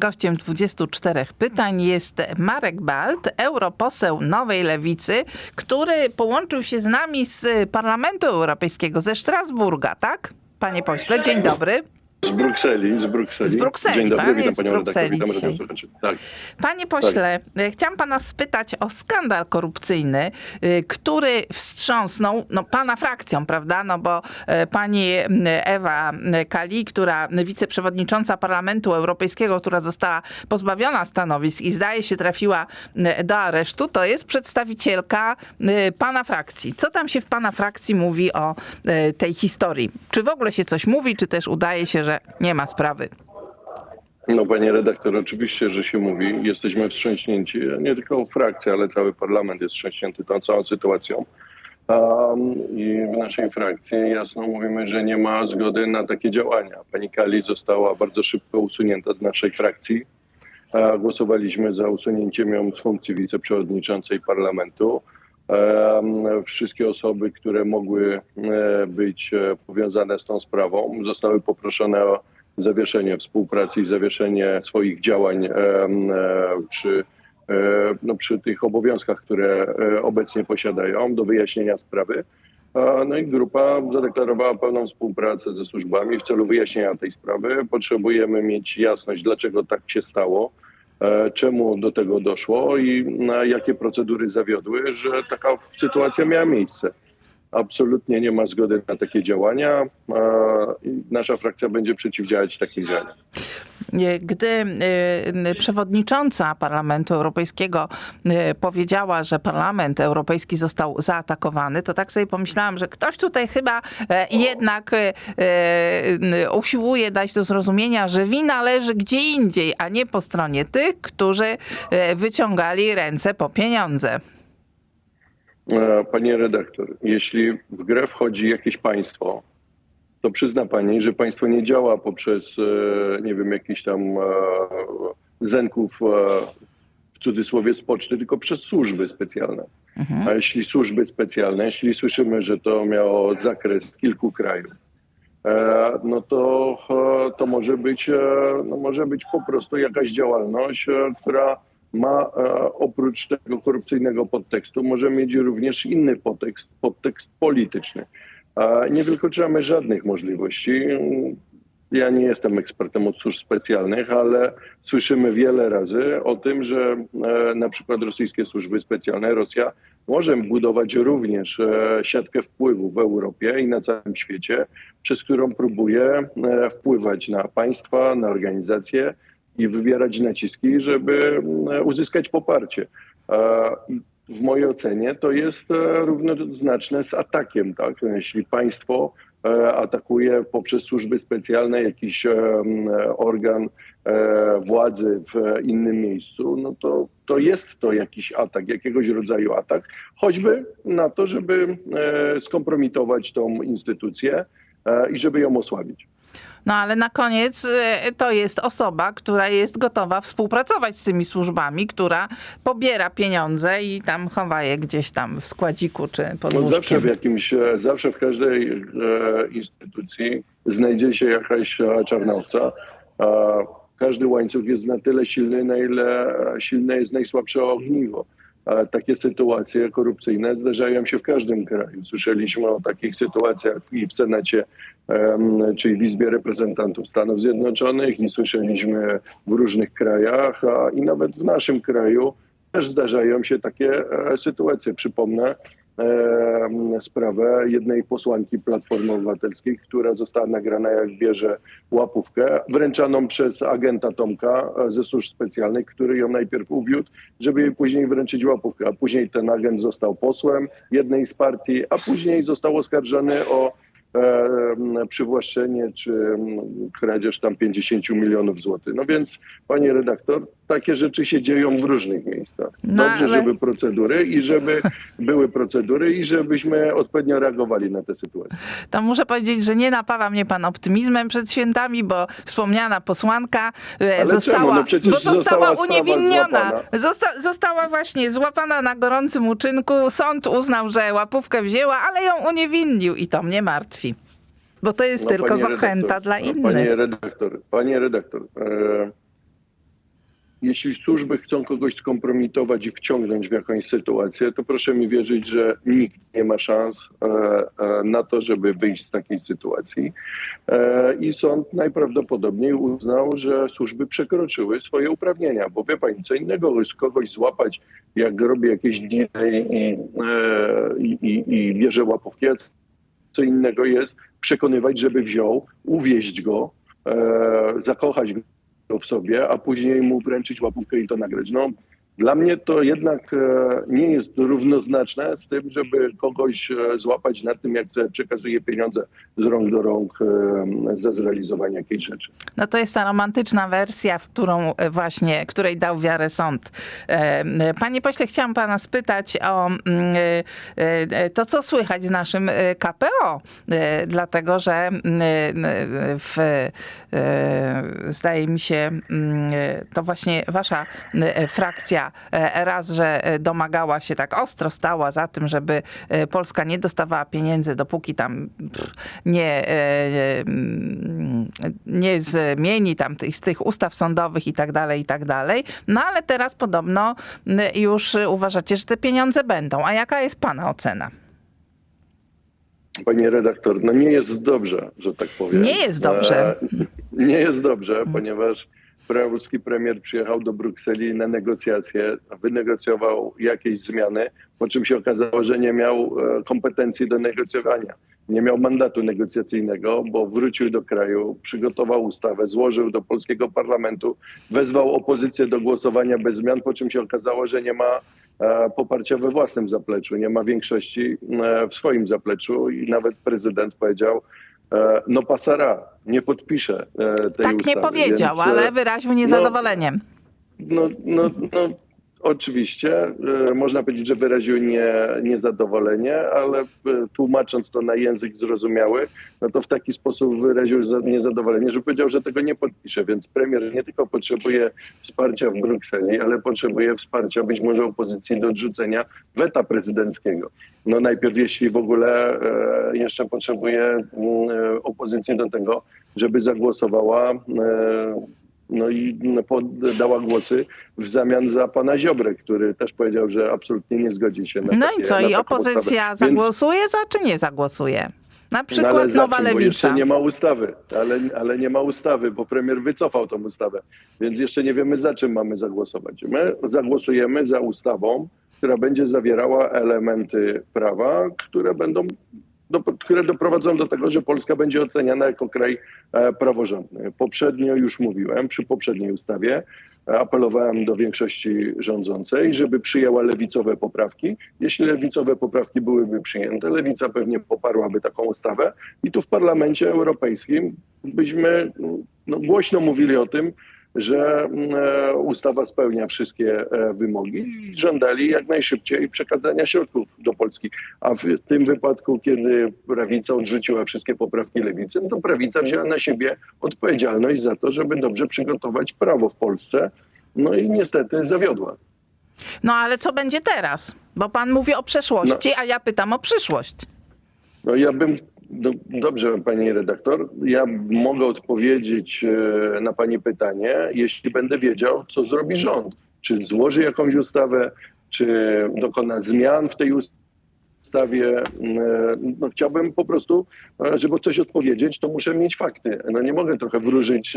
Gościem 24 pytań jest Marek Balt, europoseł Nowej Lewicy, który połączył się z nami z Parlamentu Europejskiego, ze Strasburga, tak? Panie pośle, dzień dobry. Z Brukseli, z Brukseli. Z Brukseli, Dzień dobry, pan witam panią redaktor, witam dzisiaj. Tak. Panie pośle, e, chciałam pana spytać o skandal korupcyjny, y, który wstrząsnął no, pana frakcją, prawda? No bo e, pani Ewa Kali, która wiceprzewodnicząca Parlamentu Europejskiego, która została pozbawiona stanowisk i zdaje się trafiła do aresztu, to jest przedstawicielka pana frakcji. Co tam się w pana frakcji mówi o e, tej historii? Czy w ogóle się coś mówi, czy też udaje się, że nie ma sprawy? No panie redaktor, oczywiście, że się mówi. Jesteśmy wstrząśnięci. Nie tylko frakcja, ale cały parlament jest wstrząśnięty tą całą sytuacją. Um, I w naszej frakcji jasno mówimy, że nie ma zgody na takie działania. Pani Kali została bardzo szybko usunięta z naszej frakcji. E, Głosowaliśmy za usunięciem ją z funkcji wiceprzewodniczącej parlamentu. Wszystkie osoby, które mogły e, być e, powiązane z tą sprawą, zostały poproszone o zawieszenie współpracy i zawieszenie swoich działań e, przy, no, przy tych obowiązkach, które obecnie posiadają do wyjaśnienia sprawy. No i grupa zadeklarowała pełną współpracę ze służbami w celu wyjaśnienia tej sprawy. Potrzebujemy mieć jasność, dlaczego tak się stało, czemu do tego doszło i jakie procedury zawiodły, że taka sytuacja miała miejsce. Absolutnie nie ma zgody na takie działania. e, Nasza frakcja będzie przeciwdziałać takim działaniom. Gdy y, przewodnicząca Parlamentu Europejskiego y, powiedziała, że Parlament Europejski został zaatakowany, to tak sobie pomyślałam, że ktoś tutaj chyba e, jednak e, e, usiłuje dać do zrozumienia, że wina leży gdzie indziej, a nie po stronie tych, którzy e, wyciągali ręce po pieniądze. E, Panie redaktor, jeśli w grę wchodzi jakieś państwo, to przyzna pani, że państwo nie działa poprzez, e, nie wiem, jakichś tam e, zenków e, w cudzysłowie z poczty, tylko przez służby specjalne. A jeśli służby specjalne, jeśli słyszymy, że to miało zakres kilku krajów, no to, to może, być, no może być po prostu jakaś działalność, która ma oprócz tego korupcyjnego podtekstu, może mieć również inny podtekst, podtekst polityczny. Nie wykluczamy żadnych możliwości. Ja nie jestem ekspertem od służb specjalnych, ale słyszymy wiele razy o tym, że e, na przykład rosyjskie służby specjalne, Rosja może budować również e, siatkę wpływu w Europie i na całym świecie, przez którą próbuje e, wpływać na państwa, na organizacje i wywierać naciski, żeby uzyskać poparcie. W mojej ocenie to jest e, równoznaczne z atakiem. Tak? Jeśli państwo e, atakuje poprzez służby specjalne jakiś organ e, władzy w innym miejscu, no to, to jest to jakiś atak, jakiegoś rodzaju atak, choćby na to, żeby skompromitować tą instytucję i żeby ją osłabić. No ale na koniec e, to jest osoba, która jest gotowa współpracować z tymi służbami, która pobiera pieniądze i tam chowa je gdzieś tam w składziku czy pod No zawsze w jakimś, e, zawsze w każdej e, instytucji znajdzie się jakaś e, czarnowca. A każdy łańcuch jest na tyle silny, na ile silne jest najsłabsze ogniwo. Takie sytuacje korupcyjne zdarzają się w każdym kraju. Słyszeliśmy o takich sytuacjach i w Senacie, czyli w Izbie Reprezentantów Stanów Zjednoczonych i słyszeliśmy w różnych krajach, a i nawet w naszym kraju też zdarzają się takie e, sytuacje. Przypomnę sprawę jednej posłanki Platformy Obywatelskiej, która została nagrana jak bierze łapówkę, wręczaną przez agenta Tomka e, ze służb specjalnych, który ją najpierw uwiódł, żeby jej później wręczyć łapówkę, a później ten agent został posłem jednej z partii, a później został oskarżony o e, przywłaszczenie czy kradzież tam 50 milionów złotych. No więc, panie redaktor, takie rzeczy się dzieją w różnych miejscach. No, Dobrze, ale- żeby procedury i żeby były procedury i żebyśmy odpowiednio reagowali na te sytuacje. To muszę powiedzieć, że nie napawa mnie pan optymizmem przed świętami, bo wspomniana posłanka e, Ale została? No bo została została uniewinniona. Zosta, została właśnie złapana na gorącym uczynku. Sąd uznał, że łapówkę wzięła, ale ją uniewinnił i to mnie martwi. Bo to jest No, tylko zachęta redaktor, dla no, innych. Panie redaktor, panie redaktor, e, jeśli służby chcą kogoś skompromitować i wciągnąć w jakąś sytuację, to proszę mi wierzyć, że nikt nie ma szans e, e, na to, żeby wyjść z takiej sytuacji. E, I sąd najprawdopodobniej uznał, że służby przekroczyły swoje uprawnienia, bo wie pani, co innego kogoś złapać, jak robi jakieś deale i, i, i, i bierze łapówki, co innego jest przekonywać, żeby wziął, uwieźć go, zakochać go w sobie, a później mu wręczyć łapówkę i to nagrać. No, dla mnie to jednak e, nie jest równoznaczne z tym, żeby kogoś e, złapać na tym, jak przekazuje pieniądze z rąk do rąk e, za zrealizowanie jakiejś rzeczy. No to jest ta romantyczna wersja, w którą właśnie, której dał wiarę sąd. Panie pośle, chciałam pana spytać o mm, to, co słychać z naszym KPO, dlatego że mm, w, zdaje mi się, mm, to właśnie wasza frakcja e, raz, że e, domagała się tak ostro stała za tym, żeby e, Polska nie dostawała pieniędzy, dopóki tam nie, mm, nie zmieni tam tych, z tych ustaw sądowych i tak dalej, i tak dalej. No ale teraz podobno już uważacie, że te pieniądze będą. A jaka jest pana ocena? Panie redaktor, no nie jest dobrze, że tak powiem. Nie jest dobrze. Nie jest dobrze, ponieważ polski premier przyjechał do Brukseli na negocjacje, wynegocjował jakieś zmiany, po czym się okazało, że nie miał e, kompetencji do negocjowania. Nie miał mandatu negocjacyjnego, bo wrócił do kraju, przygotował ustawę, złożył do polskiego parlamentu, wezwał opozycję do głosowania bez zmian, po czym się okazało, że nie ma e, poparcia we własnym zapleczu, nie ma większości e, w swoim zapleczu i nawet prezydent powiedział, no pasara, nie podpisze e, tej Tak ustawy. nie powiedział, Więc, e, ale wyraził niezadowoleniem. no, no, no, oczywiście e, można powiedzieć, że wyraził nie, niezadowolenie, ale e, tłumacząc to na język zrozumiały, no to w taki sposób wyraził za- niezadowolenie, że powiedział, że tego nie podpisze. Więc premier nie tylko potrzebuje wsparcia w Brukseli, ale potrzebuje wsparcia być może opozycji do odrzucenia weta prezydenckiego. No najpierw, jeśli w ogóle e, jeszcze potrzebuje mm, opozycji do tego, żeby zagłosowała no i pod- dała głosy w zamian za pana Ziobrę, który też powiedział, że absolutnie nie zgodzi się na No takie, i co, i opozycja ustawę. Więc- zagłosuje za, czy nie zagłosuje? Na no przykład ale za Nowa czym? Lewica. nie ma ustawy, ale, ale nie ma ustawy, bo premier wycofał tą ustawę, więc jeszcze nie wiemy za czym mamy zagłosować. My zagłosujemy za ustawą, która będzie zawierała elementy prawa, które będą do, które doprowadzą do tego, że Polska będzie oceniana jako kraj e, praworządny. Poprzednio już mówiłem, przy poprzedniej ustawie e, apelowałem do większości rządzącej, żeby przyjęła lewicowe poprawki. Jeśli lewicowe poprawki byłyby przyjęte, lewica pewnie poparłaby taką ustawę i tu w Parlamencie Europejskim byśmy no, głośno mówili o tym, że mm, e, ustawa spełnia wszystkie e, wymogi i żądali jak najszybciej przekazania środków do Polski. A w tym wypadku, kiedy prawica odrzuciła wszystkie poprawki lewicy, no to prawica wzięła na siebie odpowiedzialność za to, żeby dobrze przygotować prawo w Polsce. No i niestety zawiodła. No ale co będzie teraz? Bo pan mówi o przeszłości, No. a ja pytam o przyszłość. No ja bym, no dobrze pani redaktor, ja mogę odpowiedzieć e, na pani pytanie, jeśli będę wiedział, co zrobi rząd. Czy złoży jakąś ustawę, czy dokona zmian w tej ustawie. E, No chciałbym po prostu, e, żeby coś odpowiedzieć, to muszę mieć fakty. No nie mogę trochę wróżyć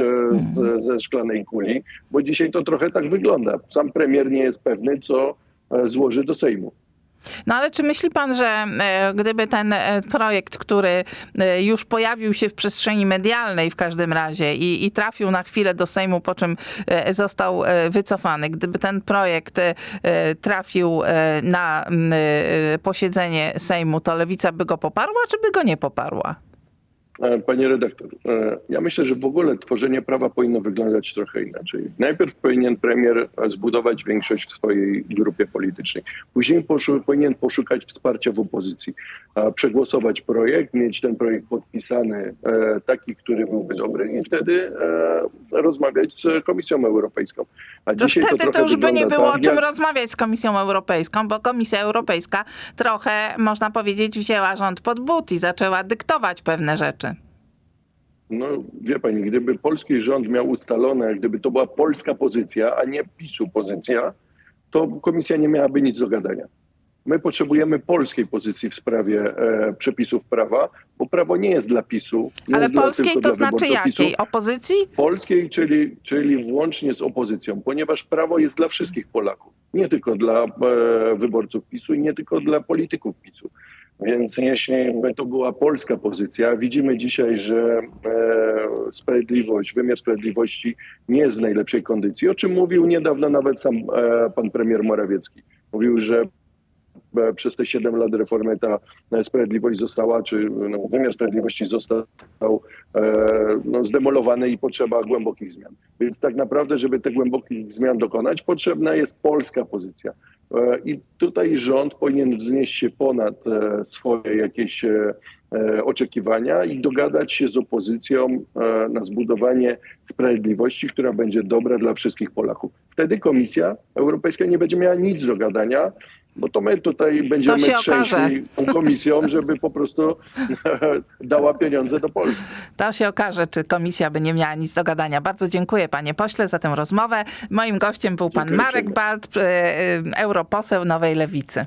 z, ze szklanej kuli, bo dzisiaj to trochę tak wygląda. Sam premier nie jest pewny, co złoży do Sejmu. No ale czy myśli pan, że e, gdyby ten e, projekt, który e, już pojawił się w przestrzeni medialnej w każdym razie i, i trafił na chwilę do Sejmu, po czym został wycofany, gdyby ten projekt trafił na posiedzenie Sejmu, to lewica by go poparła, czy by go nie poparła? E, Panie redaktor, e, ja myślę, że w ogóle tworzenie prawa powinno wyglądać trochę inaczej. Najpierw powinien premier zbudować większość w swojej grupie politycznej. Później poszu- powinien poszukać wsparcia w opozycji, przegłosować projekt, mieć ten projekt podpisany, e, taki, który byłby dobry i wtedy rozmawiać z Komisją Europejską. A To dzisiaj wtedy to, trochę już by nie było o tak, czym jak- rozmawiać z Komisją Europejską, bo Komisja Europejska trochę, można powiedzieć, wzięła rząd pod but i zaczęła dyktować pewne rzeczy. No wie pani, gdyby polski rząd miał ustalone, gdyby to była polska pozycja, a nie PiSu pozycja, to komisja nie miałaby nic do gadania. My potrzebujemy polskiej pozycji w sprawie e, przepisów prawa, bo prawo nie jest dla PiSu. Nie Ale polskiej to znaczy wyborców PiSu. jakiej? Opozycji? Polskiej, czyli, czyli włącznie z opozycją, ponieważ prawo jest dla wszystkich Polaków, nie tylko dla e, wyborców PiSu i nie tylko dla polityków PiSu. Więc jeśli by to była polska pozycja, widzimy dzisiaj, że e, sprawiedliwość, wymiar sprawiedliwości nie jest w najlepszej kondycji, o czym mówił niedawno nawet sam e, pan premier Morawiecki. Mówił, że e, przez te 7 lat reformy ta sprawiedliwość została, czy no, wymiar sprawiedliwości został e, no, zdemolowany i potrzeba głębokich zmian. Więc tak naprawdę, żeby te głębokich zmian dokonać, potrzebna jest polska pozycja. E, I tutaj rząd powinien wznieść się ponad e, swoje jakieś e, oczekiwania i dogadać się z opozycją na zbudowanie sprawiedliwości, która będzie dobra dla wszystkich Polaków. Wtedy Komisja Europejska nie będzie miała nic do gadania, bo to my tutaj będziemy się trzęśli komisją, żeby po prostu dała pieniądze do Polski. To się okaże, czy komisja by nie miała nic do gadania. Bardzo dziękuję panie pośle za tę rozmowę. Moim gościem był pan Dziękuję Marek. Balt, e, e, europoseł Nowej Lewicy.